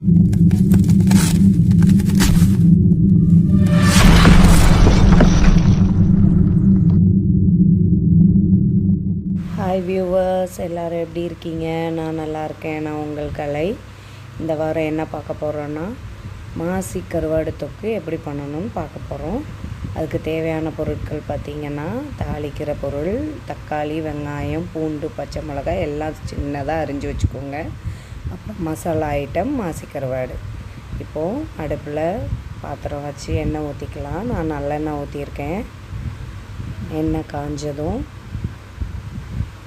Hi viewers எல்லோரும் எப்படி இருக்கீங்க? நான் நல்லா இருக்கேன். நான் உங்கள் கலை. இந்த வாரம் என்ன பார்க்க போகிறோன்னா மாசி கருவாடு தொக்கு எப்படி பண்ணணும்னு பார்க்க போகிறோம் அதுக்கு தேவையான பொருட்கள் பார்த்திங்கன்னா தாளிக்கிற பொருள் தக்காளி வெங்காயம் பூண்டு பச்சை மிளகாய் எல்லாம் சின்னதாக அரிஞ்சு வச்சுக்கோங்க. அப்புறம் மசாலா ஐட்டம் மாசிக்கருவாடு. இப்போது அடுப்பில் பாத்திரம் வச்சு எண்ணெய் ஊற்றிக்கலாம் நான் நல்லெண்ணெய் ஊற்றியிருக்கேன் எண்ணெய் காஞ்சதும்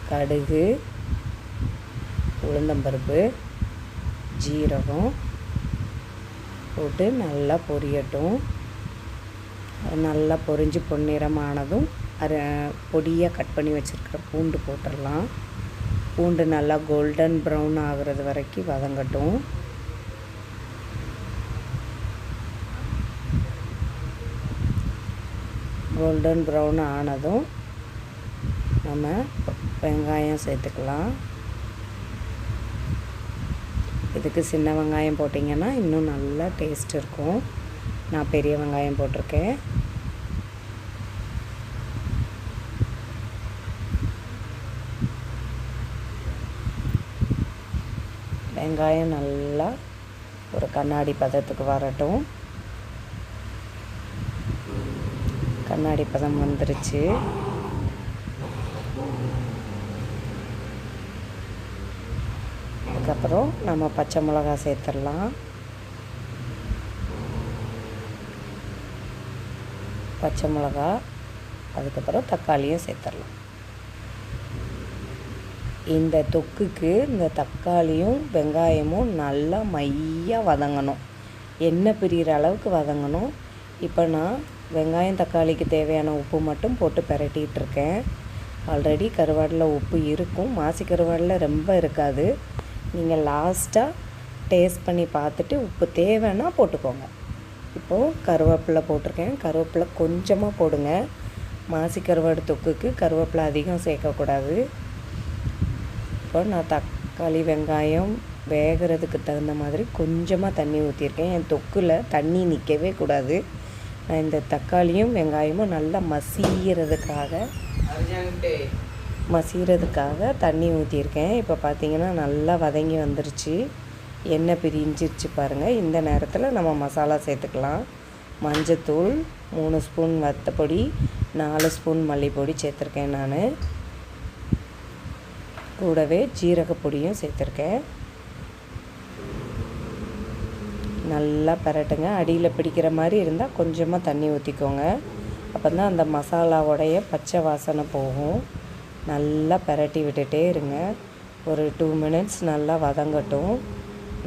கடுகு உளுந்தம்பருப்பு ஜீரகம் போட்டு நல்லா பொரியட்டும். நல்லா பொரிஞ்சு பொன்னிறமானதும் அரை பொடியாக கட் பண்ணி வச்சுருக்கிற பூண்டு போட்டுடலாம். பூண்டு நல்லா கோல்டன் ப்ரௌன் ஆகுறது வரைக்கும் வதங்கட்டும் கோல்டன் ப்ரௌன் ஆனதும் நம்ம வெங்காயம் சேர்த்துக்கலாம். இதுக்கு சின்ன வெங்காயம் போட்டிங்கன்னா இன்னும் நல்லா டேஸ்ட் இருக்கும். நான் பெரிய வெங்காயம் போட்டிருக்கேன். வெங்காயம் நல்லா ஒரு கண்ணாடி பதத்துக்கு வரட்டும். கண்ணாடி பதம் வந்துருச்சு. அதுக்கப்புறம் நம்ம பச்சை மிளகா சேர்த்துடலாம். பச்சை மிளகா அதுக்கப்புறம் தக்காளியும் சேர்த்துடலாம். இந்த தொக்குக்கு இந்த தக்காளியும் வெங்காயமும் நல்லா மையாக வதங்கணும். எண்ணெய் பிரிகிற அளவுக்கு வதங்கணும். இப்போ நான் வெங்காயம் தக்காளிக்கு தேவையான உப்பு மட்டும் போட்டு பிரட்டிகிட்டு இருக்கேன். ஆல்ரெடி கருவாடில் உப்பு இருக்கும். மாசி கருவாடில் ரொம்ப இருக்காது. நீங்கள் லாஸ்ட்டாக டேஸ்ட் பண்ணி பார்த்துட்டு உப்பு தேவைன்னா போட்டுக்கோங்க. இப்போது கருவேப்பிலை போட்டிருக்கேன். கருவேப்பிலை கொஞ்சமாக போடுங்க. மாசி கருவாடு தொக்குக்கு கருவேப்பிலை அதிகம் சேர்க்கக்கூடாது. இப்போ நான் தக்காளி வெங்காயம் வேகிறதுக்கு தகுந்த மாதிரி கொஞ்சமாக தண்ணி ஊற்றிருக்கேன் என் தொக்கில் தண்ணி நிற்கவே கூடாது. நான் இந்த தக்காளியும் வெங்காயமும் நல்லா மசிகிறதுக்காக மசிகிறதுக்காக தண்ணி ஊற்றியிருக்கேன் இப்போ பார்த்தீங்கன்னா நல்லா வதங்கி வந்துருச்சு. எண்ணெய் பிரிஞ்சிருச்சு பாருங்கள் இந்த நேரத்தில் நம்ம மசாலா சேர்த்துக்கலாம். மஞ்சத்தூள் மூணு ஸ்பூன் வத்தப்பொடி நாலு ஸ்பூன் மல்லிப்பொடி சேர்த்துருக்கேன் நான். கூடவே ஜீரகப்பொடியும் சேர்த்துருக்கேன். நல்லா பரட்டுங்க. அடியில் பிடிக்கிற மாதிரி இருந்தால் கொஞ்சமாக தண்ணி ஊற்றிக்கோங்க அப்போ தான் அந்த மசாலாவோடைய பச்சை வாசனை போகும். நல்லா பரட்டி விட்டுட்டே இருங்க. ஒரு டூ மினிட்ஸ் நல்லா வதங்கட்டும்.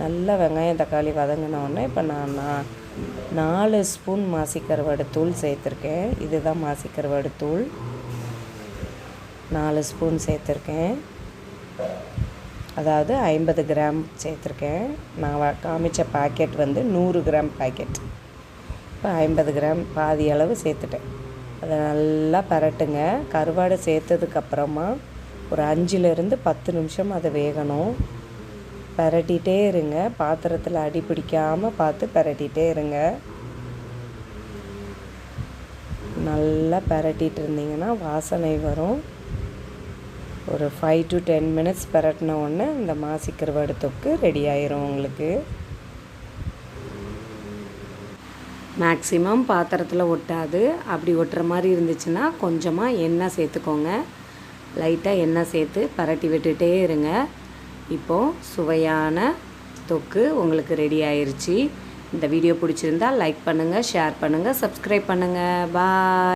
நல்லா வெங்காயம் தக்காளி வதங்கினோடனே இப்போ நான் நான் நாலு ஸ்பூன் மாசிக்கருவாடு தூள் சேர்த்துருக்கேன். இதுதான் மாசிக்கருவாடு தூள். நாலு ஸ்பூன் சேர்த்துருக்கேன். அதாவது ஐம்பது கிராம் சேர்த்துருக்கேன். நான் காமிச்ச பாக்கெட் வந்து நூறு கிராம் பாக்கெட் இப்போ ஐம்பது கிராம் பாதி அளவு சேர்த்துட்டேன். அதை நல்லா பரட்டுங்க. கருவாடை சேர்த்ததுக்கப்புறமா ஒரு அஞ்சுலேருந்து பத்து நிமிஷம் அதை வேகணும். பரட்டிகிட்டே இருங்க. பாத்திரத்தில் அடி பிடிக்காமல் பார்த்து பரட்டிகிட்டே இருங்க. நல்லா பரட்டிகிட்டு இருந்தீங்கன்னா வாசனை வரும். ஒரு ஃபைவ் டு டென் மினிட்ஸ் பரட்டின உடனே இந்த மாசி கருவாடு தொக்கு ரெடி ஆயிரும் உங்களுக்கு. மேக்ஸிமம் பாத்திரத்தில் ஒட்டாது. அப்படி ஒட்டுற மாதிரி இருந்துச்சுன்னா கொஞ்சமாக எண்ணெய் சேர்த்துக்கோங்க. லைட்டாக எண்ணெய் சேர்த்து பரட்டி விட்டுட்டே இருங்க. இப்போது சுவையான தொக்கு உங்களுக்கு ரெடி ஆயிடுச்சு இந்த வீடியோ பிடிச்சிருந்தா லைக் பண்ணுங்கள் ஷேர் பண்ணுங்கள் சப்ஸ்கிரைப் பண்ணுங்கள் பாய்